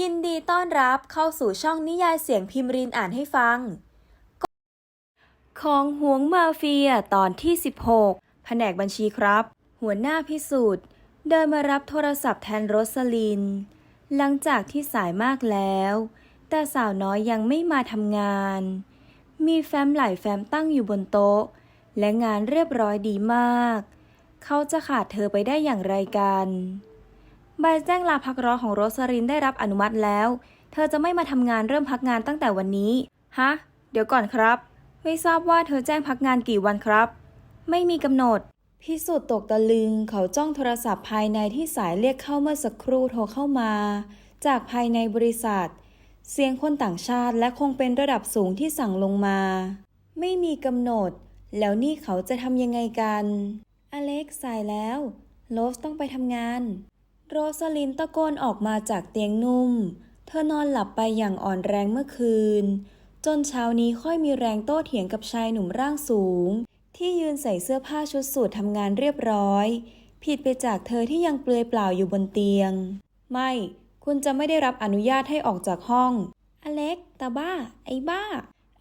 ยินดีต้อนรับเข้าสู่ช่องนิยายเสียงพิมพ์รินอ่านให้ฟัง ของหวงมาเฟียตอนที่ 16 แผนกบัญชีครับ หัวหน้าพิสูจน์เดินมารับโทรศัพท์แทนโรสลิน หลังจากที่สายมากแล้ว แต่สาวน้อยยังไม่มาทำงาน มีแฟ้มหลายแฟ้มตั้งอยู่บนโต๊ะ และงานเรียบร้อยดีมาก เขาจะขาดเธอไปได้อย่างไรกัน ใบแจ้งลาพักร้อนของโรสลินได้รับอนุมัติแล้ว เธอจะไม่มาทำงานเริ่มพักงานตั้งแต่วันนี้ ฮะ เดี๋ยวก่อนครับ ไม่ทราบว่าเธอแจ้งพักงานกี่วันครับ ไม่มีกำหนด พิสุทธิ์ตกตะลึง เขาจ้องโทรศัพท์ภายในที่สายเรียกเข้าเมื่อสักครู่โทรเข้ามา จากภายในบริษัท เสียงคนต่างชาติและคงเป็นระดับสูงที่สั่งลงมา ไม่มีกำหนด แล้วนี่เขาจะทำยังไงกัน อเล็กสายแล้วโรสต้องไปทำงาน โรสลินตะโกนออกมาจากเตียงนุ่ม เธอนอนหลับไปอย่างอ่อนแรงเมื่อคืน จนเช้านี้ค่อยมีแรงโต้เถียงกับชายหนุ่มร่างสูง ที่ยืนใส่เสื้อผ้าชุดสูททำงานเรียบร้อย ผิดไปจากเธอที่ยังเปลือยเปล่าอยู่บนเตียง ไม่ คุณจะไม่ได้รับอนุญาตให้ออกจากห้อง อเล็กตาบ้า ไอ้บ้า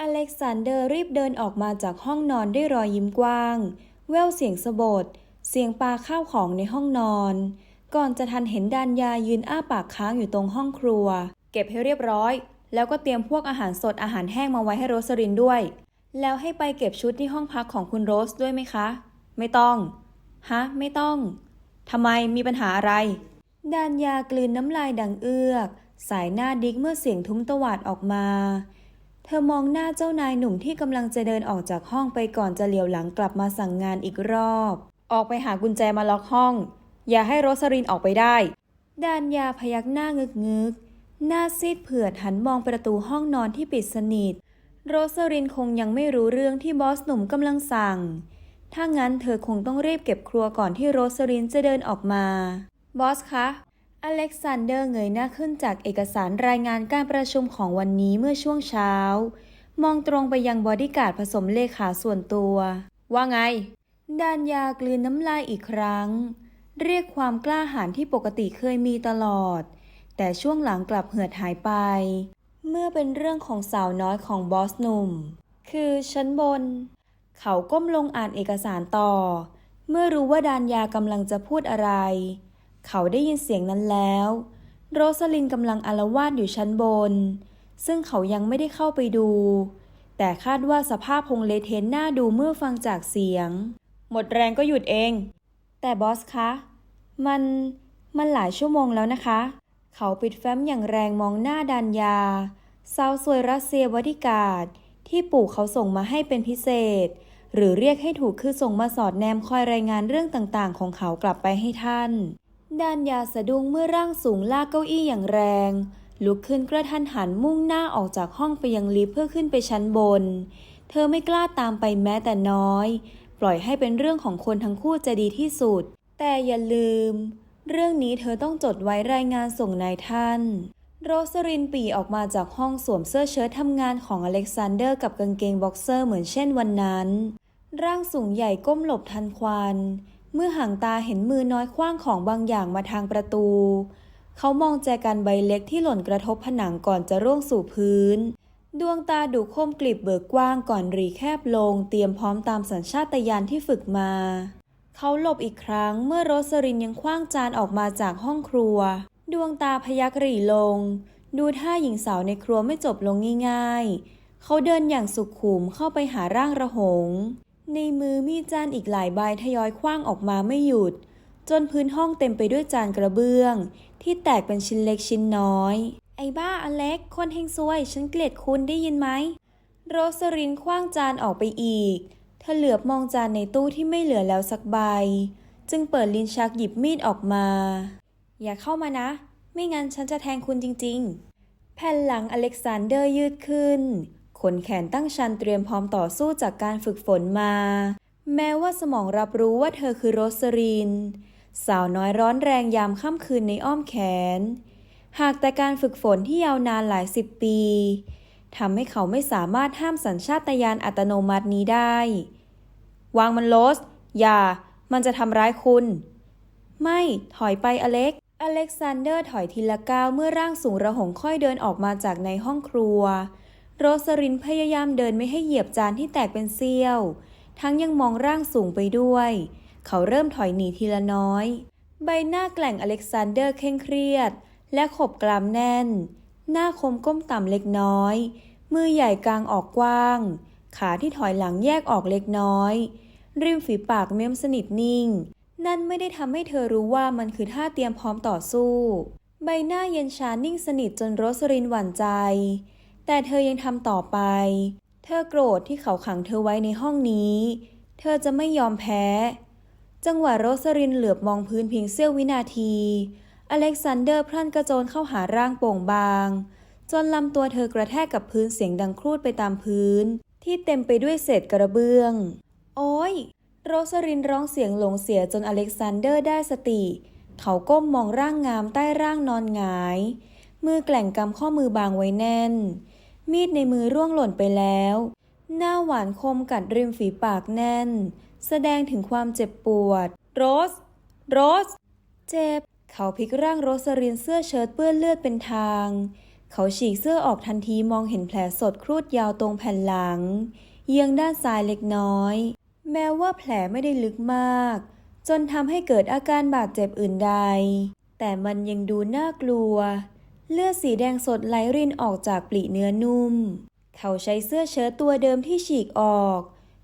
อเล็กซานเดอร์รีบเดินออกมาจากห้องนอนด้วยรอยยิ้มกว้าง แววเสียงสะบดเสียงปาข้าวของในห้องนอน ก่อนจะทันเห็นดานยายืนอ้าปากค้างอยู่ตรงห้องครัว เก็บให้เรียบร้อย แล้วก็เตรียมพวกอาหารสดอาหารแห้งมาไว้ให้โรสลินด้วย แล้วให้ไปเก็บชุดที่ห้องพักของคุณโรสด้วยไหมคะ ไม่ต้อง ฮะ ไม่ต้องทำไมมีปัญหาอะไร ดานยากลืนน้ำลายดังเอื้อก สายหน้าดิกเมื่อเสียงทุ้มตวาดออกมา เธอมองหน้าเจ้านายหนุ่มที่กำลังจะเดินออกจากห้องไปก่อนจะเหลียวหลังกลับมาสั่งงานอีกรอบ ออกไปหากุญแจมาล็อกห้อง อย่าให้โรสลินออกไปได้ ดานยาพยักหน้างึกงึกๆหน้าซีดเผือดหันมองประตูห้องนอนที่ปิดสนิท โรสลินคงยังไม่รู้เรื่องที่บอสหนุ่มกำลังสั่ง ถ้างั้นเธอคงต้องรีบเก็บครัวก่อนที่โรสลินจะเดินออกมา บอสคะ อเล็กซานเดอร์เงยหน้าขึ้นจากเอกสารรายงานการประชุมของวันนี้เมื่อช่วงเช้า มองตรงไปยังบอดี้การ์ดผสมเลขาส่วนตัว ว่าไงดานยากลืนน้ำลายอีกครั้ง เรียกความกล้าหาญที่ปกติเคยมีตลอด แต่ช่วงหลังกลับเหือดหายไป เมื่อเป็นเรื่องของสาวน้อยของบอสหนุ่ม คือชั้นบน เขาก้มลงอ่านเอกสารต่อ เมื่อรู้ว่าดานยากำลังจะพูดอะไร เขาได้ยินเสียงนั้นแล้ว โรสลินกำลังอาละวาดอยู่ชั้นบน ซึ่งเขายังไม่ได้เข้าไปดู แต่คาดว่าสภาพคงเลเทะหน้าดูเมื่อฟังจากเสียง หมดแรงก็หยุดเอง แต่บอสคะ มัน มันหลายชั่วโมงแล้วนะคะ เขาปิดแฟ้มอย่างแรงมองหน้าดานยาสาวสวยรัสเซียวดิการ์ดที่ปู่เขาส่งมาให้เป็นพิเศษ หรือเรียกให้ถูกคือส่งมาสอดแนมคอยรายงานเรื่องต่างๆ ของเขากลับไปให้ท่าน ดานยาสะดุ้งเมื่อร่างสูงลากเก้าอี้อย่างแรง ลุกขึ้นกระทันหันมุ่งหน้าออกจากห้องไปยังลิฟต์เพื่อขึ้นไปชั้นบน เธอไม่กล้าตามไปแม้แต่น้อย ปล่อยให้เป็นเรื่องของคนทั้งคู่จะดีที่สุด แต่อย่าลืม เรื่องนี้เธอต้องจดไว้รายงานส่งนายท่าน โรสรินปีออกมาจากห้องสวมเสื้อเชิ้ตทำงานของอเล็กซานเดอร์กับกางเกงบ็อกเซอร์เหมือนเช่นวันนั้น ร่างสูงใหญ่ก้มหลบทันควันเมื่อห่างตาเห็นมือน้อยคว้างของบางอย่างมาทางประตู เขามองแจกันใบเล็กที่หล่นกระทบผนังก่อนจะร่วงสู่พื้น ดวงตาดูคมกลิบเบิกกว้างก่อนรีแคบลง เตรียมพร้อมตามสัญชาตญาณที่ฝึกมา เขาหลบอีกครั้งเมื่อโรสรินยังคว้างจานออกมาจากห้องครัว ดวงตาพยักหรี่ลง ดูท่าหญิงสาวในครัวไม่จบลงง่ายๆ เขาเดินอย่างสุขุมเข้าไปหาร่างระหง ในมือมีจานอีกหลายใบทยอยคว้างออกมาไม่หยุด จนพื้นห้องเต็มไปด้วยจานกระเบื้อง ที่แตกเป็นชิ้นเล็กชิ้นน้อย ไอ้บ้าอเล็ก คนเฮงซวย ฉันเกลียดคุณได้ยินไหม โรสรินคว้างจานออกไปอีก เธอเหลือบมองจานในตู้ที่ไม่เหลือแล้วสักใบ จึงเปิดลิ้นชักหยิบมีดออกมา อย่าเข้ามานะ ไม่งั้นฉันจะแทงคุณจริง ๆ แผ่นหลังอเล็กซานเดอร์ยืดขึ้น ขนแขนตั้งชันเตรียมพร้อมต่อสู้จากการฝึกฝนมา แม้ว่าสมองรับรู้ว่าเธอคือโรสริน สาวน้อยร้อนแรงยามค่ำคืนในอ้อมแขน หากแต่การฝึกฝนที่ยาวนานหลายสิบปีทำให้เขาไม่สามารถห้ามสัญชาตญาณอัตโนมัตินี้ได้ วางมันโลส อย่า มันจะทำร้ายคุณ ไม่ ถอยไปอเล็ก อเล็กซานเดอร์ถอยทีละก้าวเมื่อร่างสูงระหงค่อยเดินออกมาจากในห้องครัว โรสรินพยายามเดินไม่ให้เหยียบจานที่แตกเป็นเสี้ยว ทั้งยังมองร่างสูงไปด้วย เขาเริ่มถอยหนีทีละน้อย ใบหน้าแกล่งอเล็กซานเดอร์เคร่งเครียด และขบกรามแน่น หน้าคมก้มต่ำเล็กน้อย มือใหญ่กลางออกกว้าง ขาที่ถอยหลังแยกออกเล็กน้อย ริมฝีปากเม้มสนิทนิ่ง นั่นไม่ได้ทำให้เธอรู้ว่ามันคือท่าเตรียมพร้อมต่อสู้ ใบหน้าเย็นชานิ่งสนิทจนโรสรินหวั่นใจ แต่เธอยังทำต่อไป เธอโกรธที่เขาขังเธอไว้ในห้องนี้ เธอจะไม่ยอมแพ้ จังหวะโรสรินเหลือบมองพื้นเพียงเสี้ยววินาที อเล็กซานเดอร์พลันกระโจนเข้าหาร่างโป่งบาง จนลำตัวเธอกระแทกกับพื้นเสียงดังครูดไปตามพื้น ที่เต็มไปด้วยเศษกระเบื้อง โอ้ย โรสรินร้องเสียงหลงเสียจนอเล็กซานเดอร์ได้สติ เขาก้มมองร่างงามใต้ร่างนอนหงาย มือแกล่งกำข้อมือบางไว้แน่น มีดในมือร่วงหล่นไปแล้ว หน้าหวานคมกัดริมฝีปากแน่น แสดงถึงความเจ็บปวด โรส โรส เจ็บ เขาพลิกร่างโรสรินเสื้อเชิ้ตเปื้อนเลือดเป็นทาง เขาฉีกเสื้อออกทันทีมองเห็นแผลสดครูดยาวตรงแผ่นหลัง เยียงด้านซ้ายเล็กน้อย แม้ว่าแผลไม่ได้ลึกมาก จนทำให้เกิดอาการบาดเจ็บอื่นใด แต่มันยังดูน่ากลัว เลือดสีแดงสดไหลรินออกจากปลีเนื้อนุ่ม เขาใช้เสื้อเชิ้ตตัวเดิมที่ฉีกออก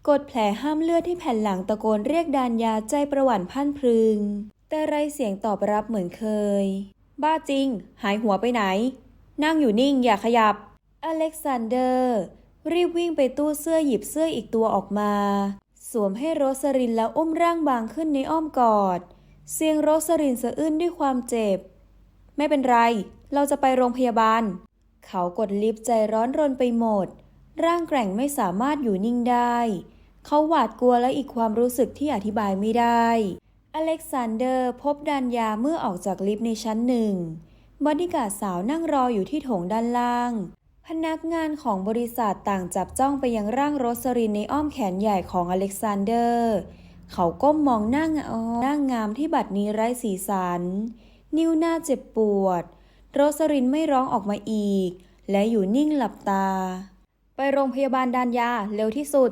กดแผลห้ามเลือดที่แผ่นหลังตะโกนเรียกดานยาใจประหวั่นพันพรึง แต่ไรเสียงตอบรับเหมือนเคย บ้าจริง หายหัวไปไหน นั่งอยู่นิ่งอย่าขยับ อเล็กซานเดอร์ รีบวิ่งไปตู้เสื้อหยิบเสื้ออีกตัวออกมา สวมให้โรสรินแล้วอุ้มร่างบางขึ้นในอ้อมกอด เสียงโรสรินสะอื้นด้วยความเจ็บ ไม่เป็นไร เราจะไปโรงพยาบาล เขากดลิฟต์ใจร้อนรนไปหมด ร่างแกร่งไม่สามารถอยู่นิ่งได้ เขาหวาดกลัวและอีกความรู้สึกที่อธิบายไม่ได้ อเล็กซานเดอร์พบดานยาเมื่อออกจากลิฟต์ในชั้นหนึ่ง บอดี้การ์ดสาวนั่งรออยู่ที่โถงด้านล่าง พนักงานของบริษัทต่างจับจ้องไปยังร่างโรสรินในอ้อมแขนใหญ่ของอเล็กซานเดอร์ เขาก้มมองหน้างหน้างามที่บัดนี้ไร้สีสัน นิ้วหน้าเจ็บปวด โรสรินไม่ร้องออกมาอีก และอยู่นิ่งหลับตา ไปโรงพยาบาลดานยาเร็วที่สุด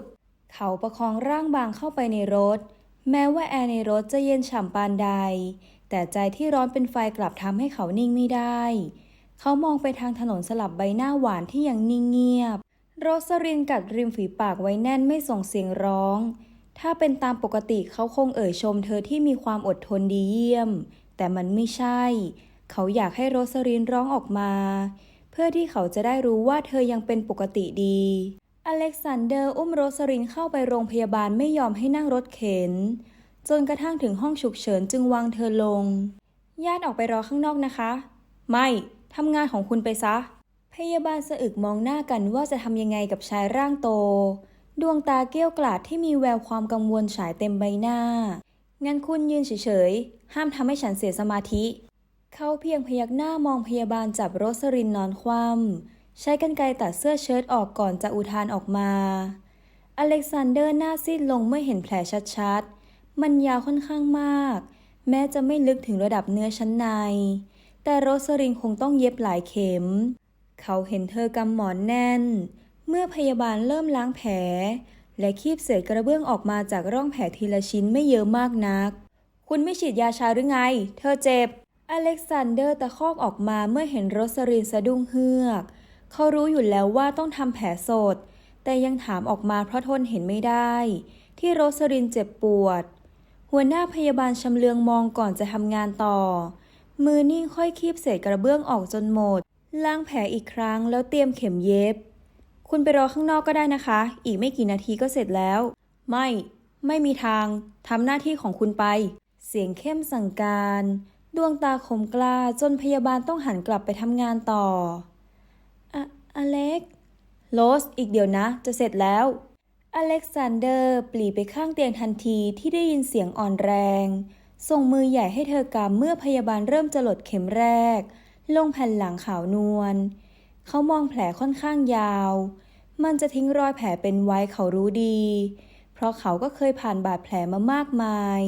เขาประคองร่างบางเข้าไปในรถ แม้ว่าแอร์ในรถจะเย็นฉ่ำปานใด แต่ใจที่ร้อนเป็นไฟกลับทำให้เขานิ่งไม่ได้ เขามองไปทางถนนสลับใบหน้าหวานที่ยังนิ่งเงียบ โรสรินกัดริมฝีปากไว้แน่นไม่ส่งเสียงร้อง ถ้าเป็นตามปกติเขาคงเอ่ยชมเธอที่มีความอดทนดีเยี่ยม แต่มันไม่ใช่ เขาอยากให้โรสรินร้องออกมา เพื่อที่เขาจะได้รู้ว่าเธอยังเป็นปกติดี อเล็กซานเดอร์อุ้มโรสรินเข้าไปโรงพยาบาลไม่ยอมให้นั่งรถเข็น จนกระทั่งถึงห้องฉุกเฉินจึงวางเธอลง ญาติออกไปรอข้างนอกนะคะ ไม่ทำงานของคุณไปซะ พยาบาลสะอึกมองหน้ากันว่าจะทำยังไงกับชายร่างโต ดวงตาเกี้ยวกลาดที่มีแววความกังวลฉายเต็มใบหน้า งั้นคุณยืนเฉยๆ ห้ามทำให้ฉันเสียสมาธิ เขาเพียงพยักหน้ามองพยาบาลจับโรสรินนอนคว่ำ ใช้กรรไกรตัดเสื้อเชิ้ตออกก่อนจะอุทานออกมา อเล็กซานเดอร์หน้าซีดลงเมื่อเห็นแผลชัดๆ มันยาวค่อนข้างมาก แม้จะไม่ลึกถึงระดับเนื้อชั้นใน แต่โรสรินคงต้องเย็บหลายเข็ม เขาเห็นเธอกำหมอนแน่น เมื่อพยาบาลเริ่มล้างแผล และคีบเศษกระเบื้องออกมาจากร่องแผลทีละชิ้นไม่เยอะมากนัก คุณไม่ฉีดยาชาหรือไง เธอเจ็บ อเล็กซานเดอร์ตะคอกออกมาเมื่อเห็นโรสรินสะดุ้งเฮือก เขารู้อยู่แล้วว่าต้องทำแผลสด แต่ยังถามออกมาเพราะทนเห็นไม่ได้ ที่โรสรินเจ็บปวด หัวหน้าพยาบาลชำเลืองมองก่อนจะทำงานต่อ มือนิ่งค่อยคีบเศษกระเบื้องออกจนหมด ล้างแผลอีกครั้งแล้วเตรียมเข็มเย็บ คุณไปรอข้างนอกก็ได้นะคะ อีกไม่กี่นาทีก็เสร็จแล้ว ไม่ ไม่มีทาง ทำหน้าที่ของคุณไป เสียงเข้มสั่งการ ดวงตาคมกล้าจนพยาบาลต้องหันกลับไปทำงานต่อ อเล็กโรสอีกเดี๋ยวนะ จะเสร็จแล้ว อเล็กซานเดอร์ปลีไปข้างเตียงทันทีที่ได้ยินเสียงอ่อนแรง ส่งมือใหญ่ให้เธอกำเมื่อพยาบาลเริ่มจะหลดเข็มแรก ลงแผ่นหลังขาวนวล เขามองแผลค่อนข้างยาว มันจะทิ้งรอยแผลเป็นไว้เขารู้ดี เพราะเขาก็เคยผ่านบาดแผลมามากมาย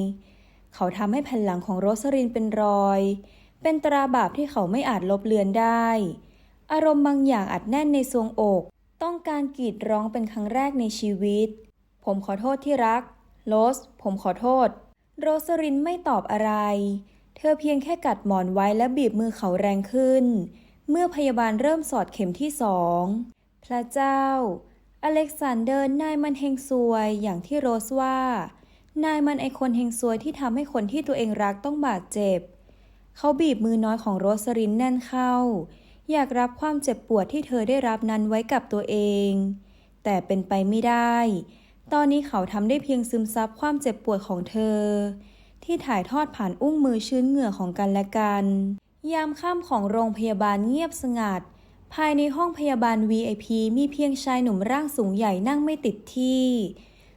เขาทำให้แผ่นหลังของโรสรินเป็นรอย เป็นตราบาปที่เขาไม่อาจลบเลือนได้ อารมณ์บางอย่างอัดแน่นในทรวงอก ต้องการกรีดร้องเป็นครั้งแรกในชีวิต ผมขอโทษที่รัก โรส ผมขอโทษ โรสลินไม่ตอบอะไร เธอเพียงแค่กัดหมอนไว้และบีบมือเขาแรงขึ้น เมื่อพยาบาลเริ่มสอดเข็มที่สอง พระเจ้า อเล็กซานเดอร์นายมันเฮงซวยอย่างที่โรสว่า นายมันไอคนเฮงซวยที่ทำให้คนที่ตัวเองรักต้องบาดเจ็บ เขาบีบมือน้อยของโรสลินแน่นเข้า อยากรับความเจ็บปวดที่เธอได้รับนั้นไว้กับตัวเอง แต่เป็นไปไม่ได้ ตอนนี้เขาทำได้เพียงซึมซับความเจ็บปวดของเธอ ที่ถ่ายทอดผ่านอุ้งมือชื้นเหงื่อของกันและกัน ยามค่ำของโรงพยาบาลเงียบสงัด ภายในห้องพยาบาล VIP มีเพียงชายหนุ่มร่างสูงใหญ่นั่งไม่ติดที่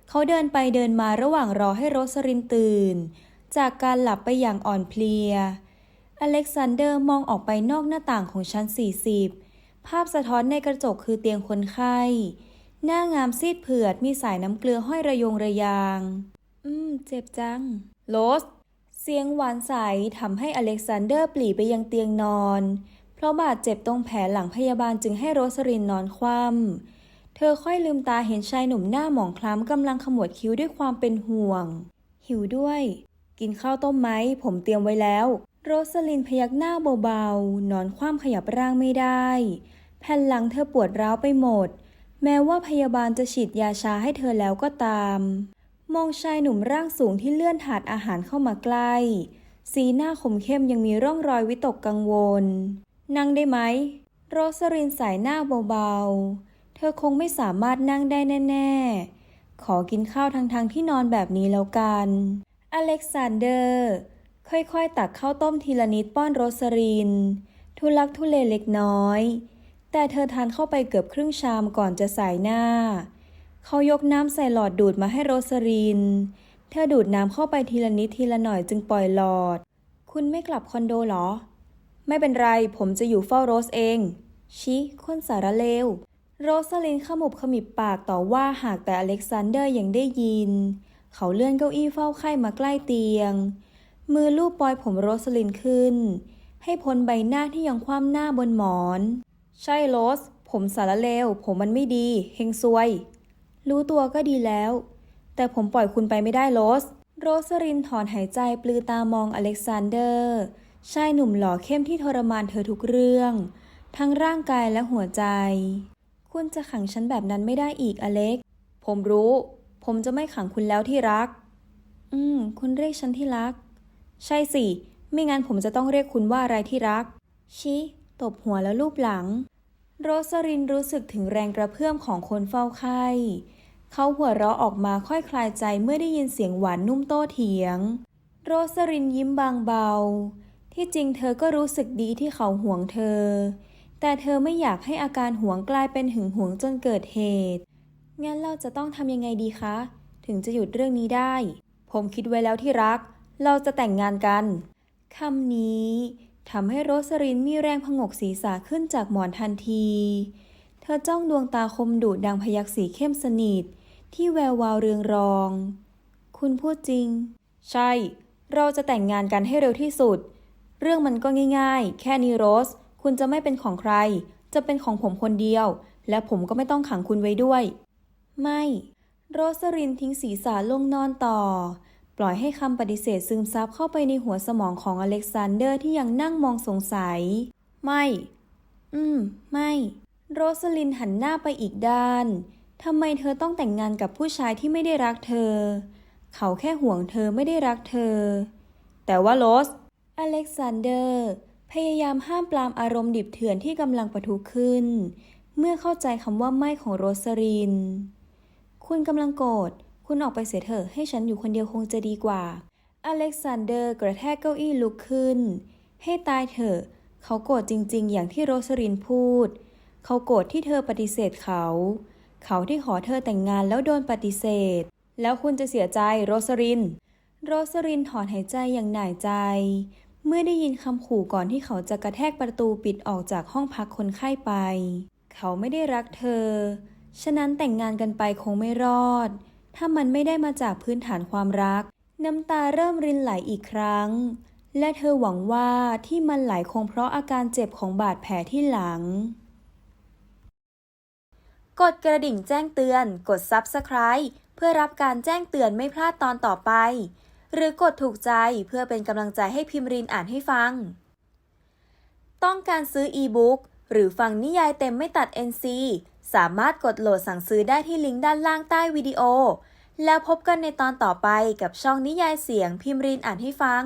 เขาเดินไปเดินมาระหว่างรอให้โรสลินตื่น จากการหลับไปอย่างอ่อนเพลีย อเล็กซานเดอร์มองออกไปนอกหน้าต่างของชั้น 40 ภาพสะท้อนในกระจกคือเตียงคนไข้ หน้างามซีดเผือดมีสายน้ำเกลือห้อยระยงระยาง อืม เจ็บจังโรสเสียงหวานใสทำให้อเล็กซานเดอร์ปลีไปยังเตียงนอน เพราะบาดเจ็บตรงแผลหลังพยาบาลจึงให้โรสลินนอนคว่ำเธอค่อยลืมตาเห็นชายหนุ่มหน้าหมองคล้ำกำลังขมวดคิ้วด้วยความเป็นห่วง หิวด้วย กินข้าวต้มไหม ผมเตรียมไว้แล้ว โรสลินพยักหน้าเบาๆ นอนคว่ำขยับร่างไม่ได้ แผ่นหลังเธอปวดร้าวไปหมด แม้ว่าพยาบาลจะฉีดยาชาให้เธอแล้วก็ตาม มองชายหนุ่มร่างสูงที่เลื่อนถาดอาหารเข้ามาใกล้ สีหน้าขมเข้มยังมีร่องรอยวิตกกังวล นั่งได้ไหม โรสลินสายหน้าเบาๆ เธอคงไม่สามารถนั่งได้แน่ ๆ ขอกินข้าวทั้งๆที่นอนแบบนี้แล้วกัน อเล็กซานเดอร์ ค่อยๆ ตักข้าวต้มทีละนิดป้อนโรสลิน ทุลักทุเลเล็กน้อย แต่เธอทานเข้าไปเกือบครึ่งชามก่อนจะสายหน้า เขายกน้ำใส่หลอดดูดมาให้โรสลิน เธอดูดน้ำเข้าไปทีละนิดทีละหน่อยจึงปล่อยหลอด คุณไม่กลับคอนโดเหรอ ไม่เป็นไร ผมจะอยู่เฝ้าโรสเอง ชิคนสารเลว โรสลินขมุบขมิบปากต่อว่าหากแต่อเล็กซานเดอร์ยังได้ยิน เขาเลื่อนเก้าอี้เฝ้าไข้มาใกล้เตียง มือลูบปลอยผมโรสลินขึ้น ให้พ้นใบหน้าที่ยังคว่ำหน้าบนหมอน ใช่โรส ผมสารเลว ผมมันไม่ดี เฮงซวย รู้ตัวก็ดีแล้ว แต่ผมปล่อยคุณไปไม่ได้โรส โรสลินถอนหายใจปลือตามองอเล็กซานเดอร์ชายหนุ่มหล่อเข้มที่ทรมานเธอทุกเรื่อง ทั้งร่างกายและหัวใจ คุณจะขังฉันแบบนั้นไม่ได้อีกอเล็ก ผมรู้ ผมจะไม่ขังคุณแล้วที่รัก อืม คุณเรียกฉันที่รัก ใช่สิ ไม่งั้นผมจะต้องเรียกคุณว่าอะไรที่รัก ชิตบหัวแล้วลูบหลัง โรสรินรู้สึกถึงแรงกระเพื่อมของคนเฝ้าไข้เขาหัวเราะออกมาค่อยคลายใจเมื่อได้ยินเสียงหวานนุ่มโต้เถียง โรสรินยิ้มบางเบา ที่จริงเธอก็รู้สึกดีที่เขาห่วงเธอ แต่เธอไม่อยากให้อาการห่วงกลายเป็นหึงหวงจนเกิดเหตุ งั้นเราจะต้องทำยังไงดีคะ ถึงจะหยุดเรื่องนี้ได้ ผมคิดไว้แล้วที่รัก เราจะแต่งงานกันคำนี้ทำให้โรสรินมีแรงผงกศีรษะขึ้นจากหมอนทันที เธอจ้องดวงตาคมดุดังพยักสีเข้มสนิท ที่แวววาวเรืองรอง คุณพูดจริง ใช่ เราจะแต่งงานกันให้เร็วที่สุด เรื่องมันก็ง่ายๆ แค่นี้โรส คุณจะไม่เป็นของใคร จะเป็นของผมคนเดียว และผมก็ไม่ต้องขังคุณไว้ด้วย ไม่ โรสรินทิ้งศีรษะลงนอนต่อ ปล่อยให้คำปฏิเสธซึมซับเข้าไปในหัวสมองของอเล็กซานเดอร์ที่ยังนั่งมองสงสัย ไม่ อืม ไม่ โรสลินหันหน้าไปอีกด้าน ทำไมเธอต้องแต่งงานกับผู้ชายที่ไม่ได้รักเธอ เขาแค่ห่วงเธอไม่ได้รักเธอ แต่ว่าโรส อเล็กซานเดอร์ พยายามห้ามปรามอารมณ์ดิบเถื่อนที่กำลังปะทุขึ้น เมื่อเข้าใจคำว่าไม่ของโรสลิน คุณกำลังโกรธ คุณออกไปเสียเถอะให้ฉันอยู่คนเดียวคงจะดีกว่า อเล็กซานเดอร์กระแทกเก้าอี้ลุกขึ้น ให้ตายเถอะ เขาโกรธจริง ๆ อย่างที่โรสลินพูด เขาโกรธที่เธอปฏิเสธเขา เขาที่ขอเธอแต่งงานแล้วโดนปฏิเสธ แล้วคุณจะเสียใจโรสลิน โรสลินถอนหายใจอย่างหน่ายใจ เมื่อได้ยินคำขู่ก่อนที่เขาจะกระแทกประตูปิดออกจากห้องพักคนไข้ไป เขาไม่ได้รักเธอ ฉะนั้นแต่งงานกันไปคงไม่รอด ถ้ามันไม่ได้มาจากพื้นฐานความรัก น้ำตาเริ่มรินไหลอีกครั้ง และเธอหวังว่าที่มันไหลคงเพราะอาการเจ็บของบาดแผลที่หลัง กดกระดิ่งแจ้งเตือน กด Subscribe เพื่อรับการแจ้งเตือนไม่พลาดตอนต่อไป หรือกดถูกใจเพื่อเป็นกำลังใจให้พิมรินอ่านให้ฟัง ต้องการซื้ออีบุ๊กหรือฟังนิยายเต็มไม่ตัด NC สามารถกดโหลดสั่งซื้อได้ที่ลิงก์ด้านล่างใต้วิดีโอ แล้วพบกันในตอนต่อไปกับช่องนิยายเสียงพิมรินอ่านให้ฟัง